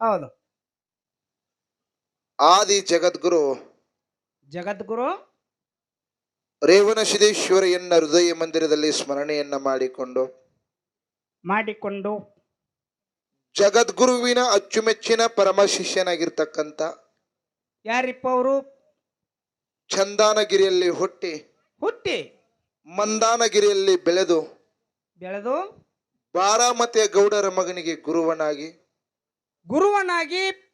ಹೌದು. ಆದಿ ಜಗದ್ಗುರು ಜಗದ್ಗುರು ರೇವಣ ಸಿದ್ದೇಶ್ವರಿಯನ್ನ ಹೃದಯ ಮಂದಿರದಲ್ಲಿ ಸ್ಮರಣೆಯನ್ನ ಮಾಡಿಕೊಂಡು ಮಾಡಿಕೊಂಡು ಜಗದ್ಗುರುವಿನ ಅಚ್ಚುಮೆಚ್ಚಿನ ಪರಮ ಶಿಷ್ಯನಾಗಿರ್ತಕ್ಕಂಥ ಯಾರಿಪ್ಪ ಅವರು? ಚಂದಾನಗಿರಿಯಲ್ಲಿ ಹುಟ್ಟಿ ಹುಟ್ಟಿ ಮಂದಾನಗಿರಿಯಲ್ಲಿ ಬೆಳೆದು ಬೆಳೆದು ಬಾರಾಮತಿಯ ಗೌಡರ ಮಗನಿಗೆ ಗುರುವನಾಗಿ ಗುರುವನಾಗಿ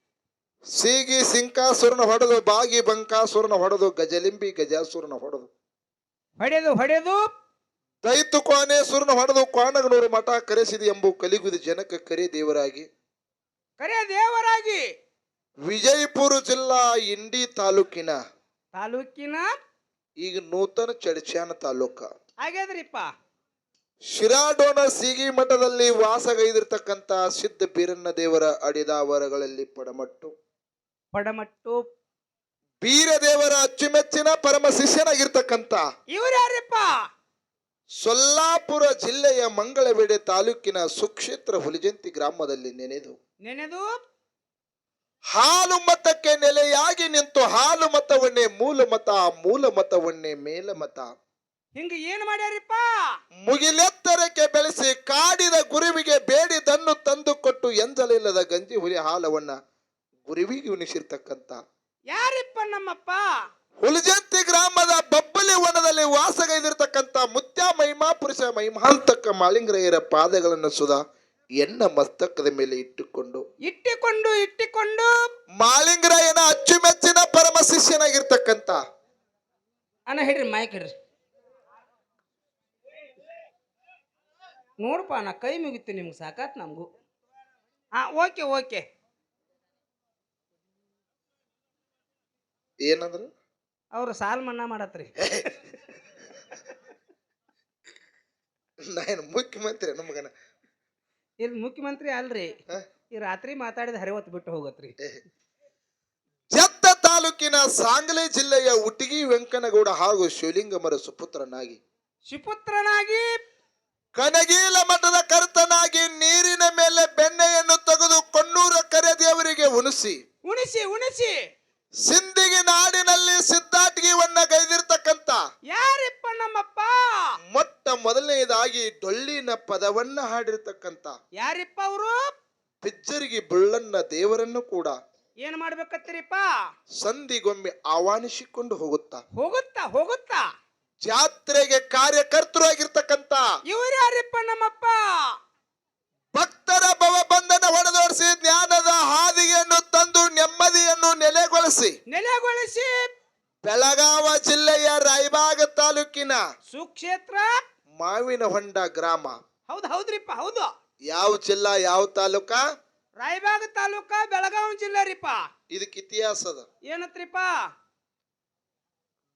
ಸೀಗಿ ಸಿಂಕಾಸುರನ ಹೊಡೆದು ಬಾಗಿ ಬಂಕಾಸುರನ ಹೊಡೆದು ಗಜಲಿಂಬಿ ಗಜಾಸುರನ ಹೊಡೆದು. ಹೊಡೆದು ಹೊಡೆದು. ದೈತು ಕೋನೇಶ್ವರನ ಹೊಡೆದು ಕ್ವಾಣಗನೂರು ಮಠ ಕರೆಸಿದೆ ಎಂಬು ಕಲಿಗುದಿ ಜನಕ ಕರೆ ದೇವರಾಗಿ. ಕರೆ ದೇವರಾಗಿ. ವಿಜಯಪುರ ಜಿಲ್ಲಾ ಇಂಡಿ ತಾಲೂಕಿನ. ತಾಲೂಕಿನ ಈಗ ನೂತನ ಚಡಚಾನ ತಾಲೂಕ. ಆಗ್ಯದ್ರಿಪ್ಪ. ಶಿರಾಡೋಣ ಸೀಗಿ ಮಠದಲ್ಲಿ ವಾಸಗೈದಿರ್ತಕ್ಕಂಥ ಸಿದ್ಧ ಬೀರಣ್ಣ ದೇವರ ಅಡಿದಾವರಗಳಲ್ಲಿ ಪಡಮಟ್ಟು. ಪಡಮಟ್ಟು. ಬೀರದೇವರ ಅಚ್ಚುಮೆಚ್ಚಿನ ಪರಮ ಶಿಷ್ಯನಾಗಿರ್ತಕ್ಕಂಥ ಇವರ್ಯಾರಪ್ಪ? ಯಾರಿಪ್ಪ ಸೊಲ್ಲಾಪುರ ಜಿಲ್ಲೆಯ ಮಂಗಳವೇಡೆ ತಾಲೂಕಿನ ಸುಕ್ಷೇತ್ರ ಹುಲಿಜಂತಿ ಗ್ರಾಮದಲ್ಲಿ ನೆನೆದು. ನೆನೆದು. ಹಾಲು ಮತಕ್ಕೆ ನೆಲೆಯಾಗಿ ನಿಂತು ಹಾಲು ಮತವನ್ನೇ ಮೂಲ ಮತ ಮೂಲ ಮತವನ್ನೇ ಮೇಲ ಮತ ಹಿಂಗ ಏನ್ ಮಾಡ್ಯಾರಿಪ್ಪ? ಮುಗಿಲೆತ್ತರಕ್ಕೆ ಬೆಳೆಸಿ ಕಾಡಿದ ಗುರುವಿಗೆ ಬೇಡಿದನ್ನು ತಂದು ಕೊಟ್ಟು ಎಂಜಲಿಲ್ಲದ ಗಂಜಿ ಹುಲಿ ಹಾಲವನ್ನ ಗುರುವಿಗೆ ಉಣಿಸಿರ್ತಕ್ಕಂತ ಯಾರಿಪ್ಪ ನಮ್ಮಪ್ಪ? ಹುಲಿಜಂತಿ ಗ್ರಾಮದ ಬಬ್ಬಲಿ ವನದಲ್ಲಿ ವಾಸಗೈದಿರ್ತಕ್ಕಂಥ ಮುತ್ಯ ಮಹಿಮಾ ಪುರುಷ ಮಹಿಮಾಂತಕ ಮಾಲಿಂಗ್ರಯರ ಪಾದಗಳನ್ನು ಸುಧಾ ಎನ್ನ ಮಸ್ತಕದ ಮೇಲೆ ಇಟ್ಟುಕೊಂಡು ಇಟ್ಟುಕೊಂಡು ಇಟ್ಟುಕೊಂಡು? ಮಾಳಿಂಗರಾಯನ ಅಚ್ಚುಮೆಚ್ಚಿನ ಪರಮ ಶಿಷ್ಯನಾಗಿರ್ತಕ್ಕಂಥ. ಅಣ್ಣ ಹೇಳ್ರಿ ಮೈಕ್ ಹಿಡ್ರಿ. ನೋಡಪ್ಪ ನಾ ಕೈ ಮುಗಿತು ನಿಮ್ಗೆ ಸಾಕಾತ್ ನಮಗೂ. ಹಾ ಓಕೆ ಓಕೆ. ಏನಂದ್ರು? ಅವರು ಸಾಲ ಮನ್ನಾ ಮಾಡತ್ರಿ. ನಾನು ಮುಖ್ಯಮಂತ್ರಿ ನಮಗನ ಇಲ್ಲಿ ಮುಖ್ಯಮಂತ್ರಿ ಅಲ್ರಿ? ಈ ರಾತ್ರಿ ಮಾತಾಡಿದ ಹರಿವತ್ತು ಬಿಟ್ಟು ಹೋಗತ್ರಿ. ಜತ್ತ ತಾಲೂಕಿನ ಸಾಂಗ್ಲಿ ಜಿಲ್ಲೆಯ ಉಟಗಿ ವೆಂಕನಗೌಡ ಹಾಗೂ ಶಿವಲಿಂಗಮರ ಸುಪುತ್ರನಾಗಿ. ಶಿಪುತ್ರನಾಗಿ ಕನಗೀಲ ಮಠದ ಕರ್ತನಾಗಿ ನೀರಿನ ಮೇಲೆ ಬೆಣ್ಣೆಯನ್ನು ತೆಗೆದು ಕೊಣ್ಣೂರ ಕರೆದೇವರಿಗೆ ಉಣಿಸಿ. ಉಣಿಸಿ ಉಣಿಸಿ. ಸಿಂದಿಗೆ ನಾಡಿನಲ್ಲಿ ಸಿದ್ಧಾಟಿಗೆವನ್ನ ಗೈದಿರ್ತಕ್ಕಂತ ಯಾರಿಪ್ಪ ನಮ್ಮಪ್ಪ? ಮೊಟ್ಟ ಮೊದಲನೆಯದಾಗಿ ಡೊಳ್ಳಿನ ಪದವನ್ನ ಹಾಡಿರ್ತಕ್ಕಂತ ಯಾರಿಪ್ಪ ಅವರು? ಪಿಜ್ಜರಿಗೆ ಬುಳ್ಳನ್ನ ದೇವರನ್ನು ಕೂಡ ಏನ್ ಮಾಡ್ಬೇಕತ್ತೀರಿಪ್ಪ? ಸಂಧಿಗೊಮ್ಮೆ ಆಹ್ವಾನಿಸಿಕೊಂಡು ಹೋಗುತ್ತಾ. ಹೋಗುತ್ತಾ ಹೋಗುತ್ತಾ. ಜಾತ್ರೆಗೆ ಕಾರ್ಯಕರ್ತರು ಆಗಿರ್ತಕ್ಕಂತ ಇವರ್ಯಾರಪ್ಪ ಯಾರಿಪ್ಪ ನಮ್ಮಪ್ಪ? ಭಕ್ತರ ಭವಬಂಧನ ಹೊಡೆದೋಡಿಸಿ ಜ್ಞಾನದ ಹಾದಿಗೆಯನ್ನು ತಂದು ನೆಮ್ಮದಿಯನ್ನು ನೆಲೆಗೊಳಿಸಿ. ನೆಲೆಗೊಳಿಸಿ. ಬೆಳಗಾವ ಜಿಲ್ಲೆಯ ರಾಯಬಾಗ ತಾಲೂಕಿನ ಸುಕ್ಷೇತ್ರ? ಮಾವಿನ ಹೊಂಡ ಗ್ರಾಮ. ಹೌದು ಹೌದ್ರಿಪ್ಪ ಹೌದು. ಯಾವ ಜಿಲ್ಲಾ ಯಾವ ತಾಲೂಕ? ರಾಯಬಾಗ ತಾಲೂಕ ಬೆಳಗಾವಿ ಜಿಲ್ಲೆ ರೀಪ ಇದಕ್ಕೆ ಇತಿಹಾಸದ ಅದ. ಏನತ್ರಿಪ್ಪ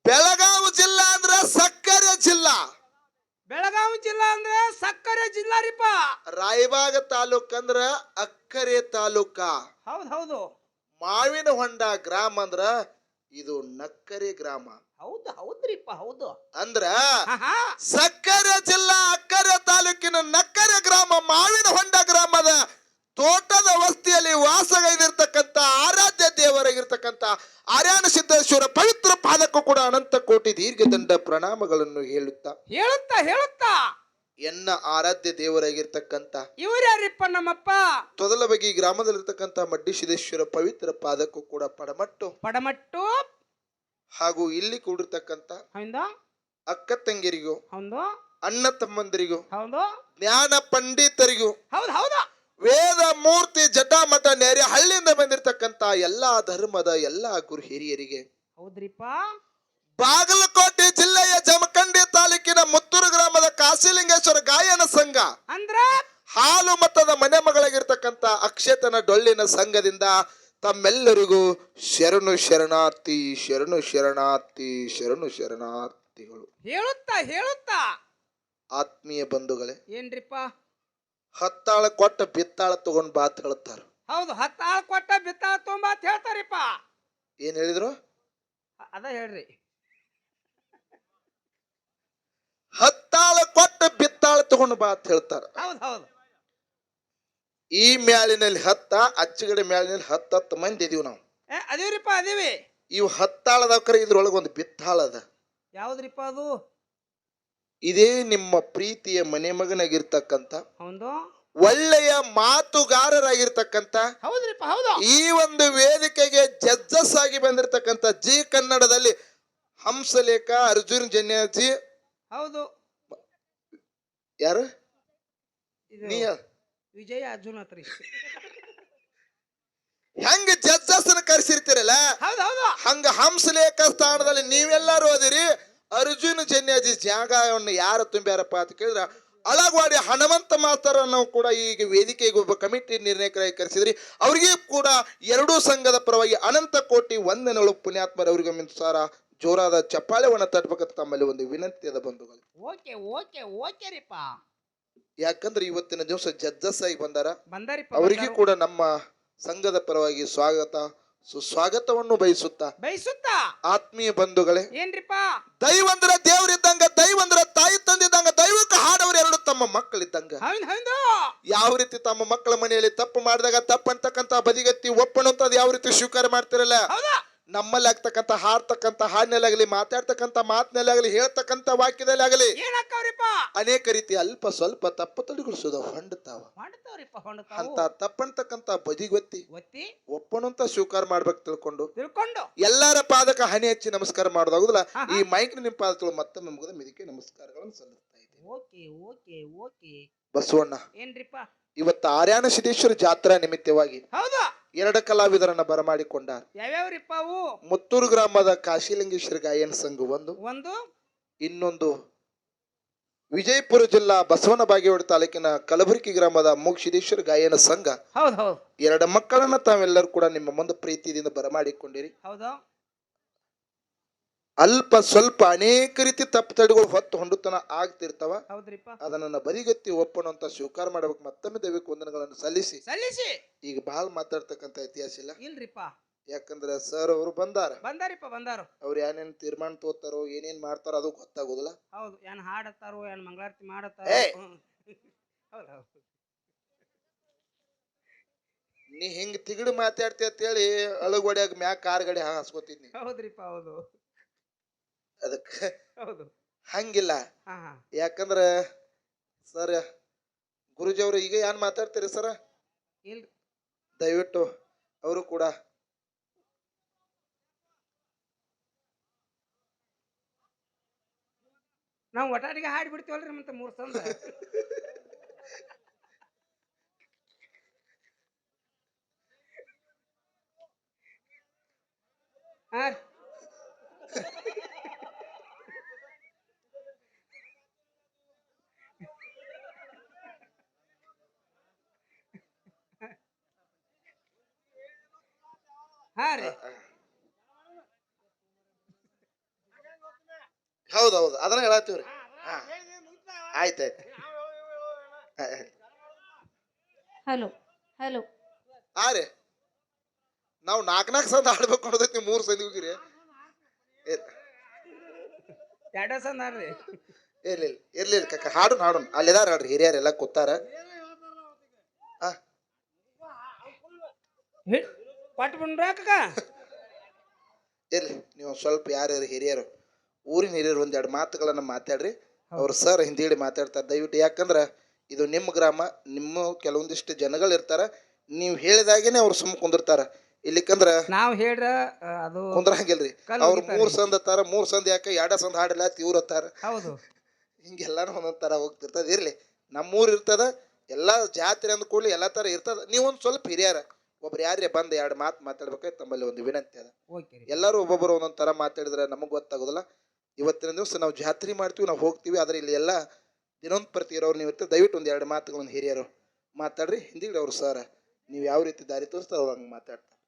ಬೆಳಗಾವಿ ಜಿಲ್ಲಾ ಅಂದ್ರ ಸಕ್ಕರೆ ಜಿಲ್ಲಾ ಬೆಳಗಾವಿ ಜಿಲ್ಲಾ ಅಂದ್ರೆ ಸಕ್ಕರೆ ಜಿಲ್ಲಾ ರೀಪ ರಾಯಬಾಗ ತಾಲೂಕ್ ಅಂದ್ರ ಅಕ್ಕರೆ ತಾಲೂಕ. ಹೌದು ಹೌದು. ಮಾವಿನ ಹೊಂಡ ಗ್ರಾಮ ಅಂದ್ರ ಇದು ನಕ್ಕರೆ ಗ್ರಾಮ. ಹೌದು ಹೌದ್ರಿಪ್ಪ ಹೌದು. ಅಂದ್ರ ಆಹಾ ಸಕ್ಕರೆ ಜಿಲ್ಲಾ ಅಕ್ಕರೆ ತಾಲೂಕಿನ ನಕ್ಕರೆ ಗ್ರಾಮ ಮಾವಿನ ಹೊಂಡ ಗ್ರಾಮದ ತೋಟದ ವಸ್ತಿಯಲ್ಲಿ ವಾಸಗೈದಿರ್ತಕ್ಕಂತ ಆರಾಧ್ಯ ದೇವರಾಗಿರ್ತಕ್ಕಂಥ ಆರ್ಯಾನ ಸಿದ್ದೇಶ್ವರ ಪವಿತ್ರ ಪಾದಕ್ಕೂ ಕೂಡ ಅನಂತ ಕೋಟಿ ದೀರ್ಘದಂಡ ಪ್ರಣಾಮಗಳನ್ನು ಹೇಳುತ್ತಾ. ಹೇಳುತ್ತಾ ಹೇಳುತ್ತಾ. ಎನ್ನ ಆರಾಧ್ಯ ದೇವರಾಗಿರ್ತಕ್ಕಂಥ ಇವ್ರ ಯಾರಿಪ್ಪ ನಮ್ಮಪ್ಪ? ಈ ಗ್ರಾಮದಲ್ಲಿರ್ತಕ್ಕಂಥ ಮಡ್ಡಿ ಸಿದ್ದೇಶ್ವರ ಪವಿತ್ರ ಪಾದಕ್ಕೂ ಕೂಡ ಪಡಮಟ್ಟು. ಪಡಮಟ್ಟು. ಹಾಗೂ ಇಲ್ಲಿ ಕೂಡಿರ್ತಕ್ಕಂತ ಅಕ್ಕ ತಂಗಿರಿಗೂ ಹೌದು. ಅಣ್ಣ ತಮ್ಮಂದಿರಿಗೂ ಹೌದು. ಜ್ಞಾನ ಪಂಡಿತರಿಗೂ ಹೌದು ಹೌದು. ವೇದ ಮೂರ್ತಿ ಜಟಾಮಠ ನೆರೆ ಹಳ್ಳಿಯಿಂದ ಬಂದಿರತಕ್ಕಂತ ಎಲ್ಲಾ ಧರ್ಮದ ಎಲ್ಲಾ ಗುರು ಹಿರಿಯರಿಗೆ ಹೌದ್ರಿಪ್ಪ. ಬಾಗಲಕೋಟೆ ಜಿಲ್ಲೆಯ ಜಮಖಂಡಿ ತಾಲೂಕಿನ ಮುತ್ತೂರು ಗ್ರಾಮದ ಕಾಶಿಲಿಂಗೇಶ್ವರ ಗಾಯನ ಸಂಘ. ಅಂದ್ರ? ಹಾಲು ಮತದ ಮನೆ ಮಗಳಾಗಿರ್ತಕ್ಕಂಥ ಅಕ್ಷತನ ಡೊಳ್ಳಿನ ಸಂಘದಿಂದ ತಮ್ಮೆಲ್ಲರಿಗೂ ಶರಣು ಶರಣಾರ್ಥಿ ಶರಣು ಶರಣಾರ್ಥಿ ಶರಣು ಶರಣಾರ್ಥಿಗಳು. ಹೇಳುತ್ತಾ ಹೇಳುತ್ತಾ? ಆತ್ಮೀಯ ಬಂಧುಗಳೇ ಏನ್ರಿಪ್ಪ? ಹತ್ತಾಳ ಕೊಟ್ಟ ಬಿತ್ತಾಳ ತಗೊಂಡ್ ಬಾತ್ ಹೇಳ್ತಾರ. ಹೌದು ಹತ್ತಾಳ ಕೊಟ್ಟ ಬಿತ್ತಾಳ ತಗೊಂಡ್ ಬಾತ್ ಹೇಳ್ತಾರಿಪ್ಪ. ಏನ್ ಹೇಳಿದ್ರು? ಅದ ಹೇಳ್ರಿ. ಬಾ ಅಂತ ಹೇಳ್ತಾರ. ಹೌದು ಹೌದು. ಈ ಮ್ಯಾಲಿನಲ್ಲಿ ಹತ್ತ ಅಚ್ಚಗಡೆ ಮ್ಯಾಲಿನಲ್ಲಿ ಹತ್ತು ಹತ್ತು ಮಂದಿ ಇದೀವಿ ನಾವು. ಏ ಅದೇವ್ರಿಪ್ಪ ಅದೇವಿ. ಇವು ಹತ್ತಾಳದಕ್ರೆ ಇದ್ರೊಳಗೆ ಒಂದು ಬಿತ್ತಾಳದ ಯಾವ್ದ್ರಿಪ್ಪ ಅದು? ಇದೇ ನಿಮ್ಮ ಪ್ರೀತಿಯ ಮನೆ ಮಗನಾಗಿರ್ತಕ್ಕಂಥ ಹೌದು. ಒಳ್ಳೆಯ ಮಾತುಗಾರರಾಗಿರ್ತಕ್ಕಂಥ ಹೌದ್ರಿಪ್ಪ ಹೌದು. ಈ ಒಂದು ವೇದಿಕೆಗೆ ಜಜ್ಜಸ್ ಆಗಿ ಬಂದಿರತಕ್ಕಂಥ ಜಿ ಕನ್ನಡದಲ್ಲಿ ಹಂಸಲೇಖ ಅರ್ಜುನ್ ಜನ್ಯಾಜಿ ಹೌದು. ಯಾರು? ನೀ ಯಾರು? ವಿಜಯ ಅರ್ಜುನ್ ಹತ್ರಿ ಹೆಂಗ ಜಡ್ಜಸ್ ಕರೆಸಿರ್ತೀರಲ್ಲ? ಹಂಗ ಹಂಸಲೇಖ ಸ್ಥಾನದಲ್ಲಿ ನೀವೆಲ್ಲರೂ ಓದಿರಿ ಅರ್ಜುನ್ ಜನ್ಯಾಜಿ ಜಾಗವನ್ನು ಯಾರು ತುಂಬ್ಯಾರಪ್ಪ ಅಂತ ಕೇಳಿದ್ರ ಅಳಗವಾಡಿ ಹನುಮಂತ ಮಾಸ್ತರನ್ನು ಕೂಡ ಈಗ ವೇದಿಕೆಗೆ ಒಬ್ಬ ಕಮಿಟಿ ನಿರ್ಣಯಕರಾಗಿ ಕರೆಸಿದ್ರಿ. ಅವರಿಗೆ ಕೂಡ ಎರಡೂ ಸಂಘದ ಪರವಾಗಿ ಅನಂತ ಕೋಟಿ ವಂದನೆಗಳು ಪುಣ್ಯಾತ್ಮರವರಿಗೆ ಮಿನ್ಸಾರ ಜೋರಾದ ಚಪ್ಪಾಳೆವನ್ನ ತಟ್ಬೇಕಂತ ತಮ್ಮಲ್ಲಿ ಒಂದು ವಿನಂತಿ ಅದ ಬಂಧುಗಳು. ಓಕೆ ಓಕೆ ಓಕೆ ರೀಪ ಯಾಕಂದ್ರೆ ಇವತ್ತಿನ ದಿವಸ ಜಜ್ಜಸ್ ಆಗಿ ಬಂದಾರ. ಬಂದಾರಿಪ್ಪ ಅವರಿಗೂ ಕೂಡ ನಮ್ಮ ಸಂಘದ ಪರವಾಗಿ ಸ್ವಾಗತ ಸುಸ್ವಾಗತವನ್ನು ಬಯಸುತ್ತಾ. ಬಯಸುತ್ತ? ಆತ್ಮೀಯ ಬಂಧುಗಳೇ ಏನ್ರಿಪ್ಪ? ದೈವಂದ್ರ ದೇವರಿದ್ದಂಗ ದೈವಂದ್ರ ತಾಯಿ ತಂದಿದ್ದಂಗ ದೈವಕ್ಕೆ ಹಾಡವರು ಎರಡು ತಮ್ಮ ಮಕ್ಕಳಿದ್ದಂಗ. ಯಾವ ರೀತಿ ತಮ್ಮ ಮಕ್ಕಳ ಮನೆಯಲ್ಲಿ ತಪ್ಪು ಮಾಡಿದಾಗ ತಪ್ಪು ಅಂತಕ್ಕಂತ ಬದಿಗತ್ತಿ ಒಪ್ಪಣಂತದ್ ಯಾವ ರೀತಿ ಸ್ವೀಕಾರ ಮಾಡ್ತಿರಲ್ಲ? ನಮ್ಮಲ್ಲಿ ಆಗ್ತಕ್ಕಂಥ ಹಾಡ್ತಕ್ಕಂಥ ಹಾಡಿನಲ್ಲಾಗಲಿ ಮಾತಿನಲ್ಲಿ ಮಾತಿನಲ್ಲಾಗಲಿ ಹೇಳ್ತಕ್ಕಂಥ ವಾಕ್ಯದಲ್ಲಿ ಆಗಲಿ ಅನೇಕ ರೀತಿ ಅಲ್ಪ ಸ್ವಲ್ಪ ತಪ್ಪು ತಡೆಗೊಳಿಸೋದು ಹೊಂಡ್ತಾವ. ಮಾಡ್ತಾವ್ರಿಪ್ಪ ಅಂತ ತಪ್ಪಂತಕ್ಕಂಥ ಬದಿ ಬದಿಗೊತ್ತಿ ಒತ್ತಿ ಒಪ್ಪಣಂತ ಸ್ವೀಕಾರ ಮಾಡ್ಬೇಕು ತಿಳ್ಕೊಂಡು ತಿಳ್ಕೊಂಡು. ಎಲ್ಲರ ಪಾದಕ ಹನಿ ಹಚ್ಚಿ ನಮಸ್ಕಾರ ಮಾಡೋದಾಗುದಿಲ್ಲ. ಈ ಮೈಕ್ ನಿಮ್ಮ ಪಾದಗಳು ಮತ್ತೊಮ್ಮೆ ಮುಗಿದ ಮಿದಿಕೆ ನಮಸ್ಕಾರಗಳನ್ನು ಸಲ್ಲಿಸ್ತಾ ಇದ್ದೀನಿ. Okay okay okay. ಬಸವಣ್ಣ. ಏನ್ರಿಪ್ಪ? ಇವತ್ತು ಆರ್ಯಾನ ಸಿದ್ದೇಶ್ವರ ಜಾತ್ರಾ ನಿಮಿತ್ತವಾಗಿ ಹೌದು. ಎರಡು ಕಲಾವಿದರನ್ನ ಬರಮಾಡಿಕೊಂಡ ಯಾವ್ಯಾವ್ರಿಪ್ಪ ಅವು ಮುತ್ತೂರು ಗ್ರಾಮದ ಕಾಶಿಲಿಂಗೇಶ್ವರ ಗಾಯನ ಸಂಘ ಒಂದು. ಒಂದು. ಇನ್ನೊಂದು ವಿಜಯಪುರ ಜಿಲ್ಲಾ ಬಸವನ ಬಾಗೇವಾಡ ತಾಲೂಕಿನ ಕಲಬುರಗಿ ಗ್ರಾಮದ ಮೋಕ್ಷಿದೇಶ್ವರ ಗಾಯನ ಸಂಘ. ಹೌದು ಹೌದು. ಎರಡು ಮಕ್ಕಳನ್ನ ತಾವೆಲ್ಲರೂ ಕೂಡ ನಿಮ್ಮ ಮುಂದೆ ಪ್ರೀತಿಯಿಂದ ಬರಮಾಡಿಕೊಂಡಿರಿ. ಹೌದು. ಅಲ್ಪ ಸ್ವಲ್ಪ ಅನೇಕ ರೀತಿ ತಪ್ಪು ತಡೆಗಳು ಹೊತ್ತು ಹೊಂಡುತನ ಆಗ್ತಿರ್ತಾವ. ಹೌದ್ರಿಪ್ಪ. ಅದನ್ನ ಬರಿಗತ್ತಿ ಒಪ್ಪಣ ಅಂತ ಸ್ವೀಕಾರ ಮಾಡ್ಬೇಕು ಮತ್ತೊಮ್ಮೆ ದೈವಿಕ ವಂದನೆಗಳನ್ನು ಸಲ್ಲಿಸಿ. ಸಲ್ಲಿಸಿ. ಈಗ ಬಹಳ ಮಾತಾಡ್ತಕ್ಕಂತ ಇತಿಹಾಸ ಇಲ್ಲ. ಇಲ್ರಿಪ್ಪ. ಯಾಕಂದ್ರೆ ಸರ್ ಅವರು ಬಂದಾರ. ಬಂದಾರಿಪ್ಪ ಬಂದಾರ. ಅವ್ರು ಏನೇನ್ ತೀರ್ಮಾನ ತೋತಾರೋ ಏನೇನ್ ಮಾಡ್ತಾರೋ ಅದು ಗೊತ್ತಾಗೋದಿಲ್ಲ. ಹೌದು ಏನ್ ಹಾಡತ್ತಾರೋ ಏನ್ ಮಂಗಳಾರತಿ! ಮಾಡತ್ತಾರೋ. ಹೌದು ನೀ ಹಿಂಗ್ ತಿಗಡು ಮಾತಾಡ್ತಿ ಅಂತ ಹೇಳಿ ಅಳಗೊಡ್ಯಾಗ ಮ್ಯಾಗ ಕಾರ್ ಗಡಿ ಹಾಸ್ಕೊತಿದ್ನಿ. ಹೌದ್ರಿಪ್ಪ ಹೌದು. ಅದಕ್ಕ ಹೌದು. ಹಂಗಿಲ್ಲ. ಯಾಕಂದ್ರ ಸರ್ ಗುರುಜಿ ಅವರು ಈಗ ಏನ್ ಮಾತಾಡ್ತೀರಿ ಸರ? ಇಲ್ರಿ. ದಯವಿಟ್ಟು ಅವರು ಕೂಡ. ನಾವು ಒಟಾಟಿಗೆ ಹಾಡಿ ಬಿಡ್ತೀವಲ್ರಿ ಮತ್ತೆ ಮೂರ್ ಸಂದ. ಹಾ ಹಾ ರೀ ಹೌದು. ಅದನ್ನ ಹೇಳತ್ತೀವ್ರಿ. ಹಾ. ಆಯ್ತಾಯ್ತು ಹಲೋ ಹಲೋ. ಹಾ ರೀ. ನಾವು ನಾಲ್ಕು ನಾಲ್ಕು ಸಂದ ಆಡ್ಬೇಕು ಅನ್ನೋದೈತಿ ನೀವು ಮೂರು ಸಂದಿ ಹೋಗಿರಿ. ಎರಡ ಸಂದ ಆಡ್ರಿ ಇರ್ಲಿ ಇರ್ಲಿಲ್ಲ ಇರ್ಲಿ ಕಕ್ಕ ಹಾಡು ಹಾಡು ಅಲ್ಲಿದಾರ ನೋಡ್ರಿ ಹಿರಿಯರೆಲ್ಲ ಕೂತಾರ. ಹಾ ಕೊಟ್ಟು ಬಂದ್ರ ಇರ್ಲಿ ನೀವು ಸ್ವಲ್ಪ ಯಾರ್ಯಾರು ಹಿರಿಯರು ಊರಿನ ಹಿರಿಯರು ಒಂದೆರಡು ಮಾತುಗಳನ್ನ ಮಾತಾಡ್ರಿ. ಅವ್ರು ಸರ್ ಹಿಂದಿ ಮಾತಾಡ್ತಾರೆ. ದಯವಿಟ್ಟು ಯಾಕಂದ್ರೆ ಇದು ನಿಮ್ಮ ಗ್ರಾಮ ನಿಮ್ಮ ಕೆಲವೊಂದಿಷ್ಟು ಜನಗಳು ಇರ್ತಾರ ನೀವು ಹೇಳಿದಾಗೇನೆ ಅವ್ರು ಸುಮ್ಮ ಕುಂದಿರ್ತಾರ. ಇಲ್ಲಿಕಂದ್ರ ನಾವ್ ಹೇಳ್ರ ಅದು ಕುಂದ್ರಂಗಿಲ್ರಿ. ಅವ್ರು. ಮೂರ್ ಸಂದ್ ಅತ್ತಾರ ಮೂರ್ ಸಂದ್ ಯಾಕ ಎರಡ ಸಂದ್ ಹಾಡಿಲ್ಲ ತೀವ್ರ ಅತ್ತಾರ ಹೌದು. ಹಿಂಗೆಲ್ಲಾನು ಒಂದೊಂದ್ ತರ ಹೋಗ್ತಿರ್ತದ. ಇರ್ಲಿ ನಮ್ಮೂರ್ ಇರ್ತದ ಎಲ್ಲಾ ಜಾತ್ರೆ ಅಂದ ಕೂಡಲೇ ಎಲ್ಲಾ ತರ ಇರ್ತದ. ನೀವೊಂದ್ ಸ್ವಲ್ಪ ಹಿರಿಯರ ಒಬ್ರು ಯಾರೇ ಬಂದು ಎರಡು ಮಾತು ಮಾತಾಡ್ಬೇಕಾದ್ರೆ ತಮ್ಮಲ್ಲಿ ಒಂದು ವಿನಂತಿ ಅದ. ಓಕೆ ರೀ. ಎಲ್ಲರೂ ಒಬ್ಬೊಬ್ಬರು ಒಂದೊಂದು ಥರ ಮಾತಾಡಿದ್ರೆ ನಮಗೆ ಗೊತ್ತಾಗೋದಿಲ್ಲ. ಇವತ್ತಿನ ದಿವಸ ನಾವು ಜಾತ್ರೆ ಮಾಡ್ತೀವಿ ನಾವು ಹೋಗ್ತೀವಿ ಆದ್ರೆ ಇಲ್ಲಿ ಎಲ್ಲ ದಿನೊಂದ್ ಪ್ರತಿ ಇರೋರು ನೀವು ಇರ್ತೀವಿ ದಯವಿಟ್ಟು ಒಂದು ಎರಡು ಮಾತುಗಳನ್ನ ಹಿರಿಯರು ಮಾತಾಡ್ರಿ. ಹಿಂದಿಗಡೆ ಅವರು ಸರ್ ನೀವು ಯಾವ ರೀತಿ ದಾರಿ ತೋರಿಸ್ತಾರೆ ಅವ್ರು ಹಂಗೆ ಮಾತಾಡ್ತಾರೆ.